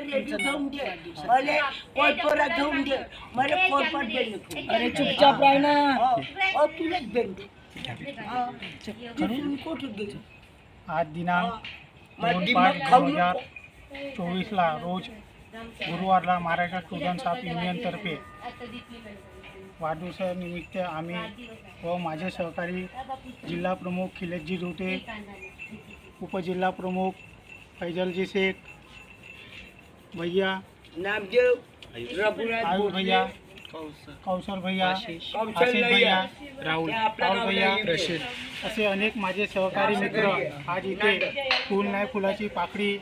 Ready घेऊन दे मला कोलपोरा घेऊन दे मला कोलपट दे नको. अरे चुपचाप राह ना. हो, हो, तुलाच बेन दे. हा. तिथून कुठं गेली? आज दिनांक दोन पाच मग खाऊ दोन हजार. चोवीसला रोज गुरुवारला महाराष्ट्र स्टुडंट्स ऑफ युनियनतर्फे वाढदिवसानिमित्त आम्ही व माझे सहकारी जिल्हा प्रमुख खिलेशजी रोटे उपजिल्हा प्रमुख फैजलजी शेख भैया। नामदेव रघुनाथ आयुष. भैया। कौशल. भैया आशिष. भैया. राहुल. राहुल भैया येते. असे अनेक माझे सहकारी मित्र आज इथे फुल नाही फुलाची पाकळी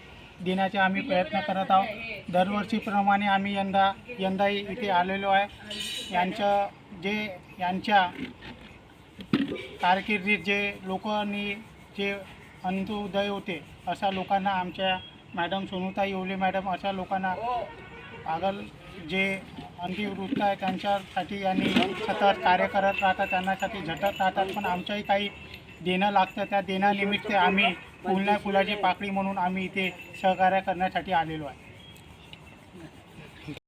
देण्याचे आम्ही प्रयत्न करत आहोत. दरवर्षीप्रमाणे आम्ही यंदा यंदाही इथे आलेलो आहे. यांचं जे यांच्या कारकिर्दीत जे लोकांनी जे अंत्योदय होते अशा लोकांना आमच्या मॅडम सोनुताई येवले मॅडम अशा लोकांना आगल जे अंतिवृत्त आहे त्यांच्यासाठी आणि सतत कार्य करत राहतात त्यांनासाठी झटत राहतात पण आमच्याही काही देणं लागतं. त्या देण्यानिमित्त आम्ही फुलण्या फुलाची पाकळी म्हणून आम्ही इथे सहकार्य करण्यासाठी आलेलो आहे.